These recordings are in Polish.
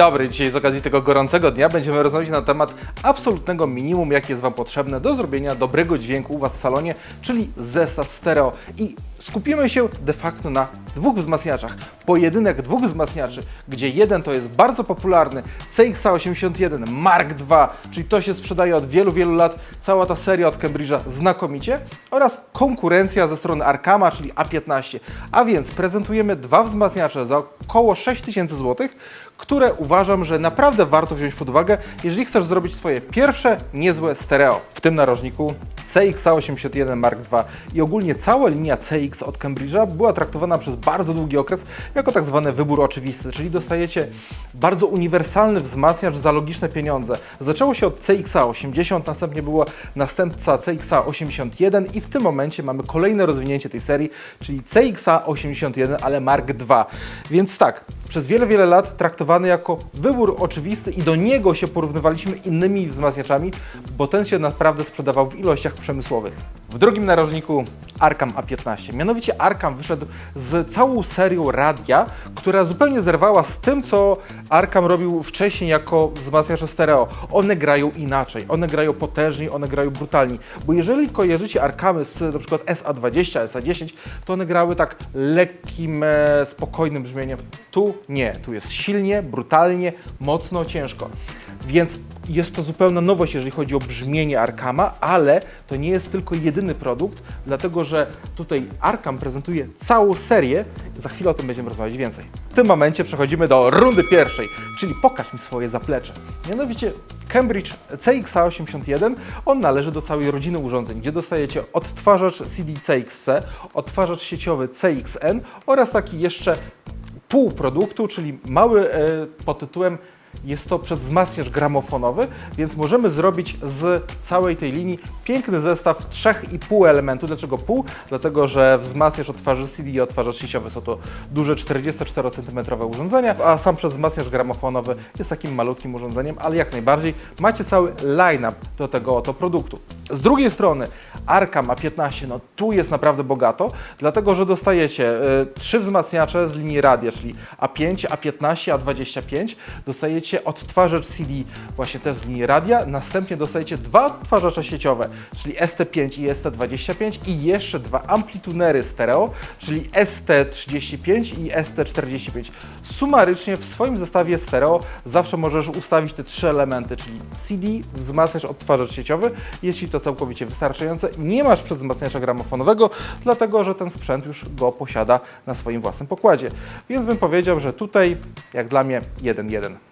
dobry, dzisiaj z okazji tego gorącego dnia będziemy rozmawiać na temat absolutnego minimum, jakie jest Wam potrzebne do zrobienia dobrego dźwięku u Was w salonie, czyli zestaw stereo. I skupimy się de facto na dwóch wzmacniaczach. Pojedynek dwóch wzmacniaczy, gdzie jeden to jest bardzo popularny CX81 Mark II, czyli to się sprzedaje od wielu, wielu lat, cała ta seria od Cambridge'a znakomicie, oraz konkurencja ze strony Arkama, czyli A15. A więc prezentujemy dwa wzmacniacze za około 6000 zł, które uważam, że naprawdę warto wziąć pod uwagę, jeżeli chcesz zrobić swoje pierwsze niezłe stereo. W tym narożniku CX81 Mark II i ogólnie cała linia CX od Cambridge'a była traktowana przez bardzo długi okres jako tak zwany wybór oczywisty, czyli dostajecie bardzo uniwersalny wzmacniacz za logiczne pieniądze. Zaczęło się od CX80, następnie było następca CX81 i w tym momencie mamy kolejne rozwinięcie tej serii, czyli CX81, ale Mark II. Więc tak, przez wiele, wiele lat traktowany jako wybór oczywisty i do niego się porównywaliśmy innymi wzmacniaczami, bo ten się naprawdę sprzedawał w ilościach przemysłowych. W drugim narożniku Arkham A15. Mianowicie Arkham wyszedł z całą serią radia, która zupełnie zerwała z tym, co Arkham robił wcześniej jako wzmacniacze stereo. One grają inaczej, one grają potężniej, one grają brutalniej. Bo jeżeli kojarzycie Arkhamy z przykład SA20, SA10, to one grały tak lekkim, e, spokojnym brzmieniem. Tu nie, tu jest silnie, brutalnie, mocno, ciężko. Więc jest to zupełna nowość, jeżeli chodzi o brzmienie Arkama, ale to nie jest tylko jedyny produkt, dlatego że tutaj Arkam prezentuje całą serię. Za chwilę o tym będziemy rozmawiać więcej. W tym momencie przechodzimy do rundy pierwszej, czyli pokaż mi swoje zaplecze. Mianowicie Cambridge CX81, on należy do całej rodziny urządzeń, gdzie dostajecie odtwarzacz CD CXC, odtwarzacz sieciowy CXN oraz taki jeszcze pół produktu, czyli mały e, pod tytułem jest to przedwzmacniacz gramofonowy, więc możemy zrobić z całej tej linii piękny zestaw 3,5 elementów. Dlaczego pół? Dlatego, że wzmacniacz odtwarzacz CD i odtwarzacz sieciowy są to duże 44 cm urządzenia, a sam przedwzmacniacz gramofonowy jest takim malutkim urządzeniem, ale jak najbardziej macie cały line-up do tego oto produktu. Z drugiej strony Arkham A15, no tu jest naprawdę bogato, dlatego że dostajecie y, trzy wzmacniacze z linii radia, czyli A5, A15, A25, dostajecie odtwarzacz CD właśnie też z linii radia, następnie dostajecie dwa odtwarzacze sieciowe, czyli ST5 i ST25 i jeszcze dwa amplitunery stereo, czyli ST35 i ST45. Sumarycznie w swoim zestawie stereo zawsze możesz ustawić te trzy elementy, czyli CD, wzmacniacz, odtwarzacz sieciowy, jeśli to całkowicie wystarczające. Nie masz przedwzmacniacza gramofonowego, dlatego że ten sprzęt już go posiada na swoim własnym pokładzie. Więc bym powiedział, że tutaj, jak dla mnie, 1-1.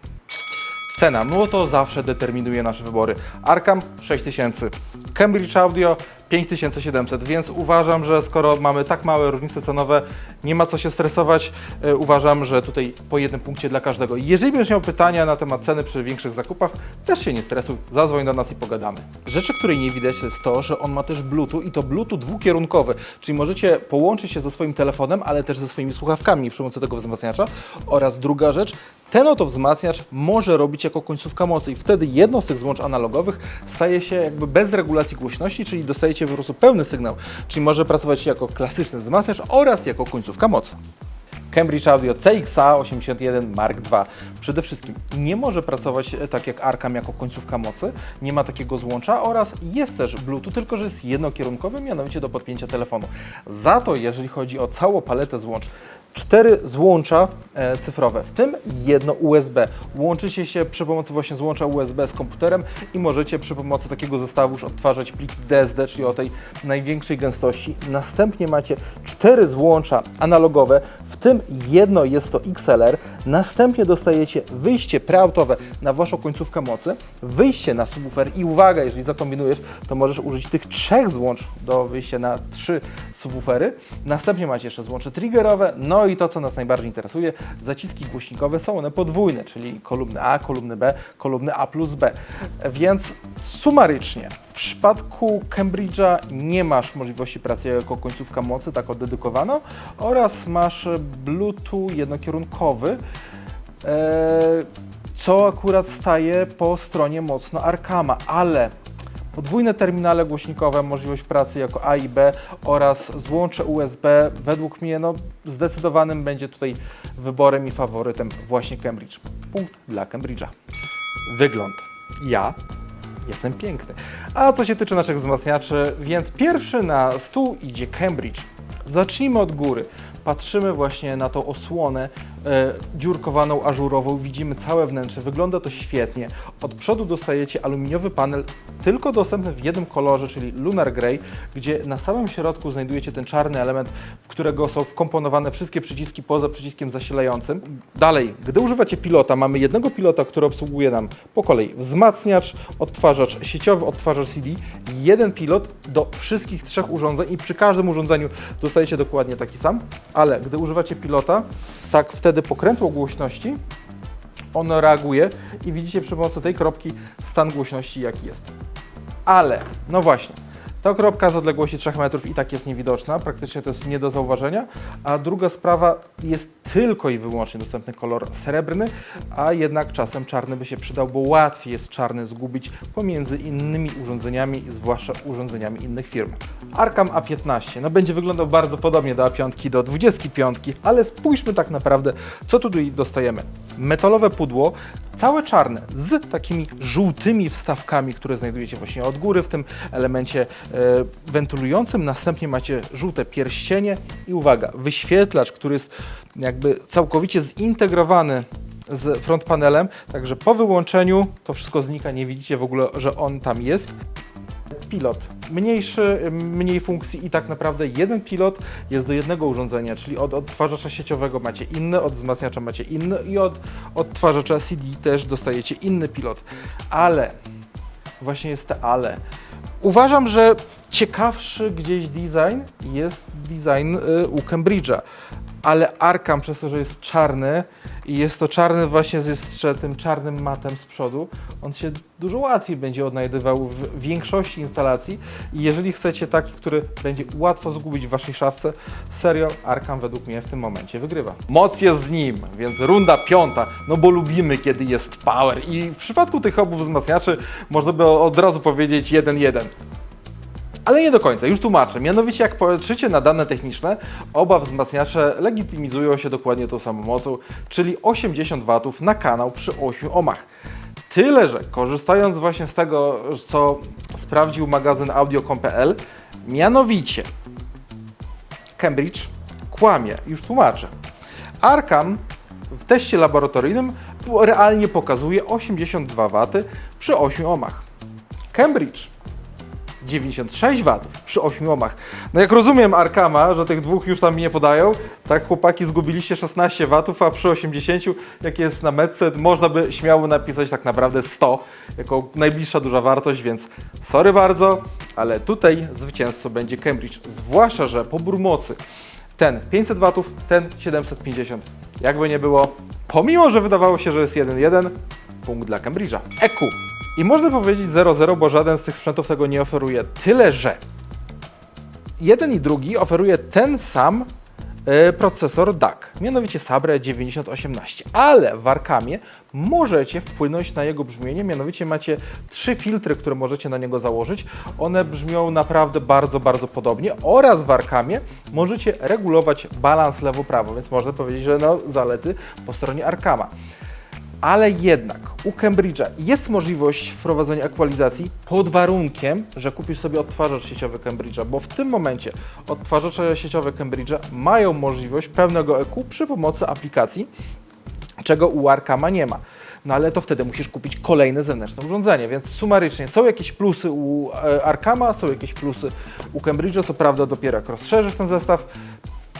Cena, no to zawsze determinuje nasze wybory. Arkham 6000, Cambridge Audio 5700, więc uważam, że skoro mamy tak małe różnice cenowe, nie ma co się stresować. E, uważam, że tutaj po jednym punkcie dla każdego. Jeżeli będziesz miał pytania na temat ceny przy większych zakupach, też się nie stresuj, zadzwoń do nas i pogadamy. Rzeczy, której nie widać, to jest to, że on ma też Bluetooth i to Bluetooth dwukierunkowy, czyli możecie połączyć się ze swoim telefonem, ale też ze swoimi słuchawkami przy pomocy tego wzmacniacza. Oraz druga rzecz, ten oto wzmacniacz może robić jako końcówka mocy i wtedy jedno z tych złącz analogowych staje się jakby bez regulacji głośności, czyli dostajecie po prostu pełny sygnał, czyli może pracować jako klasyczny wzmacniacz oraz jako końcówka mocy. Cambridge Audio CXA81 Mark II. Przede wszystkim nie może pracować e, tak jak Arkham jako końcówka mocy, nie ma takiego złącza oraz jest też Bluetooth, tylko że jest jednokierunkowy, mianowicie do podpięcia telefonu. Za to, jeżeli chodzi o całą paletę złącz, cztery złącza e, cyfrowe, w tym jedno USB. Łączycie się przy pomocy właśnie złącza USB z komputerem i możecie przy pomocy takiego zestawu już odtwarzać pliki DSD, czyli o tej największej gęstości. Następnie macie cztery złącza analogowe, w tym jedno jest to XLR. Następnie dostajecie wyjście preautowe na waszą końcówkę mocy, wyjście na subwoofer i uwaga, jeżeli zakombinujesz, to możesz użyć tych trzech złącz do wyjścia na trzy subwoofery. Następnie macie jeszcze złącze triggerowe, no i to, co nas najbardziej interesuje, zaciski głośnikowe są one podwójne, czyli kolumny A, kolumny B, kolumny A plus B. Więc sumarycznie, w przypadku Cambridge'a nie masz możliwości pracy jako końcówka mocy, tak oddedykowaną, oraz masz Bluetooth jednokierunkowy, e, co akurat staje po stronie mocno Arkama, ale podwójne terminale głośnikowe, możliwość pracy jako A i B oraz złącze USB. Według mnie no, zdecydowanym będzie tutaj wyborem i faworytem właśnie Cambridge. Punkt dla Cambridge'a. Wygląd. Ja jestem piękny. A co się tyczy naszych wzmacniaczy, więc pierwszy na stół idzie Cambridge. Zacznijmy od góry. Patrzymy właśnie na tą osłonę dziurkowaną, ażurową. Widzimy całe wnętrze. Wygląda to świetnie. Od przodu dostajecie aluminiowy panel, tylko dostępny w jednym kolorze, czyli Lunar Grey, gdzie na samym środku znajdujecie ten czarny element, w którego są wkomponowane wszystkie przyciski poza przyciskiem zasilającym. Dalej, gdy używacie pilota, mamy jednego pilota, który obsługuje nam po kolei wzmacniacz, odtwarzacz sieciowy, odtwarzacz CD, jeden pilot do wszystkich trzech urządzeń i przy każdym urządzeniu dostajecie dokładnie taki sam, ale gdy używacie pilota, tak wtedy pokrętło głośności ono reaguje i widzicie przy pomocy tej kropki stan głośności jaki jest. Ale, no właśnie, ta kropka z odległości 3 metrów i tak jest niewidoczna, praktycznie to jest nie do zauważenia, a druga sprawa jest tylko i wyłącznie dostępny kolor srebrny, a jednak czasem czarny by się przydał, bo łatwiej jest czarny zgubić pomiędzy innymi urządzeniami, zwłaszcza urządzeniami innych firm. Arkham A15, no będzie wyglądał bardzo podobnie do A5, do 25, ale spójrzmy tak naprawdę, co tutaj dostajemy. Metalowe pudło, całe czarne, z takimi żółtymi wstawkami, które znajdujecie właśnie od góry w tym elemencie e, wentylującym. Następnie macie żółte pierścienie i uwaga, wyświetlacz, który jest jakby całkowicie zintegrowany z front panelem, także po wyłączeniu to wszystko znika, nie widzicie w ogóle, że on tam jest. Pilot mniejszy, mniej funkcji i tak naprawdę jeden pilot jest do jednego urządzenia, czyli od odtwarzacza sieciowego macie inny, od wzmacniacza macie inny i od odtwarzacza CD też dostajecie inny pilot. Ale, właśnie jest te ale. Uważam, że ciekawszy gdzieś design jest design y, u Cambridge'a, ale Arkham przez to, że jest czarny i jest to czarny właśnie z jeszcze tym czarnym matem z przodu, on się dużo łatwiej będzie odnajdywał w większości instalacji i jeżeli chcecie taki, który będzie łatwo zgubić w waszej szafce, serio Arkham według mnie w tym momencie wygrywa. Moc jest z nim, więc runda piąta, no bo lubimy kiedy jest power i w przypadku tych obu wzmacniaczy można by od razu powiedzieć 1-1. Ale nie do końca, już tłumaczę. Mianowicie, jak patrzycie na dane techniczne, oba wzmacniacze legitymizują się dokładnie tą samą mocą, czyli 80 W na kanał przy 8 ohmach. Tyle, że korzystając właśnie z tego, co sprawdził magazyn audio.com.pl, mianowicie Cambridge kłamie, już tłumaczę. Arkham w teście laboratoryjnym realnie pokazuje 82 W przy 8 ohmach. Cambridge 96 W przy 8 ohmach. No jak rozumiem Arkama, że tych dwóch już tam mi nie podają, tak chłopaki zgubiliście 16 W, a przy 80, jak jest na metce, można by śmiało napisać tak naprawdę 100 jako najbliższa duża wartość, więc sorry bardzo, ale tutaj zwycięzcą będzie Cambridge, zwłaszcza, że pobór mocy ten 500 W, ten 750. Jakby nie było, pomimo, że wydawało się, że jest 1-1, punkt dla Cambridge'a. EQ. I można powiedzieć 0-0, bo żaden z tych sprzętów tego nie oferuje. Tyle, że jeden i drugi oferuje ten sam e, procesor DAC, mianowicie Sabre 9018, ale w Arkamie możecie wpłynąć na jego brzmienie, mianowicie macie trzy filtry, które możecie na niego założyć. One brzmią naprawdę bardzo, bardzo podobnie oraz w Arkamie możecie regulować balans lewo-prawo, więc można powiedzieć, że no, zalety po stronie Arkama. Ale jednak u Cambridge'a jest możliwość wprowadzenia aktualizacji pod warunkiem, że kupisz sobie odtwarzacz sieciowy Cambridge'a, bo w tym momencie odtwarzacze sieciowe Cambridge'a mają możliwość pełnego EQ przy pomocy aplikacji, czego u Arkama nie ma. No ale to wtedy musisz kupić kolejne zewnętrzne urządzenie, więc sumarycznie są jakieś plusy u e, Arkama, są jakieś plusy u Cambridge'a, co prawda dopiero jak rozszerzysz ten zestaw,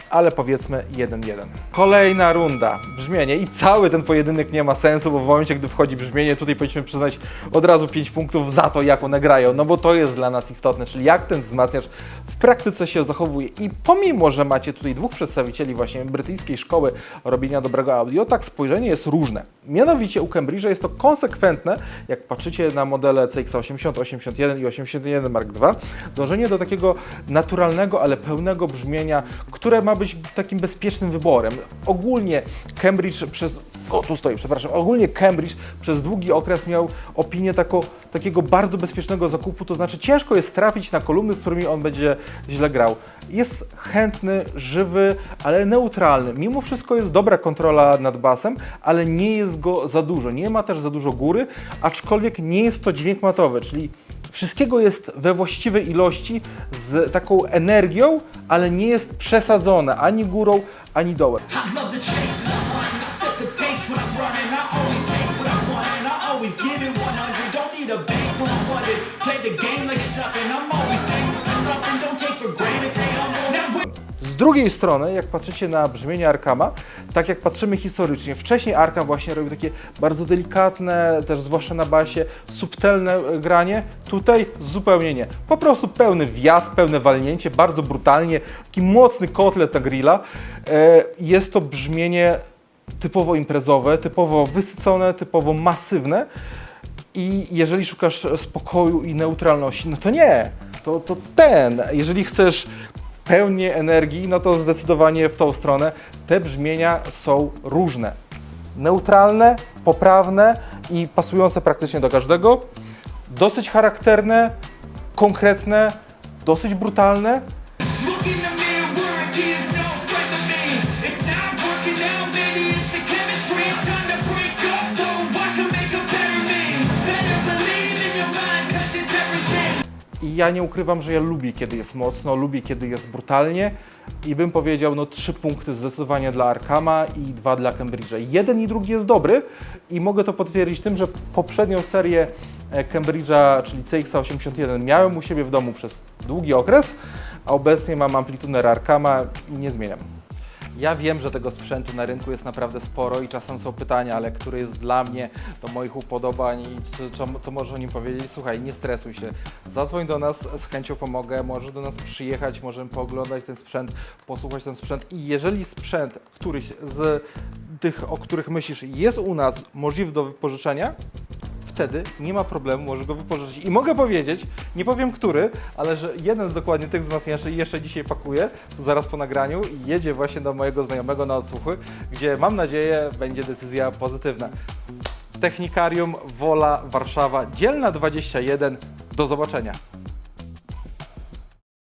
ale powiedzmy 1-1. Kolejna runda, brzmienie i cały ten pojedynek nie ma sensu, bo w momencie, gdy wchodzi brzmienie, tutaj powinniśmy przyznać od razu 5 punktów za to, jak one grają, no bo to jest dla nas istotne, czyli jak ten wzmacniacz w praktyce się zachowuje. I pomimo, że macie tutaj dwóch przedstawicieli właśnie brytyjskiej szkoły robienia dobrego audio, tak spojrzenie jest różne. Mianowicie u Cambridge'a jest to konsekwentne, jak patrzycie na modele CX80, 81 i 81 Mark II, dążenie do takiego naturalnego, ale pełnego brzmienia, które ma być takim bezpiecznym wyborem. Ogólnie Cambridge przez. O, tu stoi, przepraszam. Ogólnie Cambridge przez długi okres miał opinię tako, takiego bardzo bezpiecznego zakupu, to znaczy ciężko jest trafić na kolumny, z którymi on będzie źle grał. Jest chętny, żywy, ale neutralny. Mimo wszystko jest dobra kontrola nad basem, ale nie jest go za dużo. Nie ma też za dużo góry, aczkolwiek nie jest to dźwięk matowy, czyli wszystkiego jest we właściwej ilości z taką energią, ale nie jest przesadzone ani górą, ani dołem. Drugiej strony, jak patrzycie na brzmienie Arkama, tak jak patrzymy historycznie, wcześniej Arkam właśnie robił takie bardzo delikatne, też zwłaszcza na basie, subtelne e, granie. Tutaj zupełnie nie. Po prostu pełny wjazd, pełne walnięcie, bardzo brutalnie, taki mocny kotlet na grilla. E, Jest to brzmienie typowo imprezowe, typowo wysycone, typowo masywne. I jeżeli szukasz spokoju i neutralności, no to nie. To, to ten. Jeżeli chcesz pełnię energii, no to zdecydowanie w tą stronę. Te brzmienia są różne. Neutralne, poprawne i pasujące praktycznie do każdego. Dosyć charakterne, konkretne, dosyć brutalne. Ja nie ukrywam, że ja lubię, kiedy jest mocno, lubię, kiedy jest brutalnie. I bym powiedział, no trzy punkty zdecydowanie dla Arkama i dwa dla Cambridge'a. Jeden i drugi jest dobry i mogę to potwierdzić tym, że poprzednią serię e, Cambridge'a, czyli CX81 miałem u siebie w domu przez długi okres, a obecnie mam amplituner Arkama i nie zmieniam. Ja wiem, że tego sprzętu na rynku jest naprawdę sporo i czasem są pytania, ale który jest dla mnie, do moich upodobań i czy, co, co możesz o nim powiedzieć? Słuchaj, nie stresuj się. Zadzwoń do nas, z chęcią pomogę, możesz do nas przyjechać, możemy pooglądać ten sprzęt, posłuchać ten sprzęt i jeżeli sprzęt któryś z tych, o których myślisz, jest u nas możliwy do wypożyczenia, wtedy nie ma problemu, możesz go wypożyczyć. I mogę powiedzieć, nie powiem który, ale że jeden z dokładnie tych wzmacniaczy jeszcze dzisiaj pakuje, zaraz po nagraniu i jedzie właśnie do mojego znajomego na odsłuchy, gdzie mam nadzieję będzie decyzja pozytywna. Technikarium Wola Warszawa, dzielna 21. Do zobaczenia.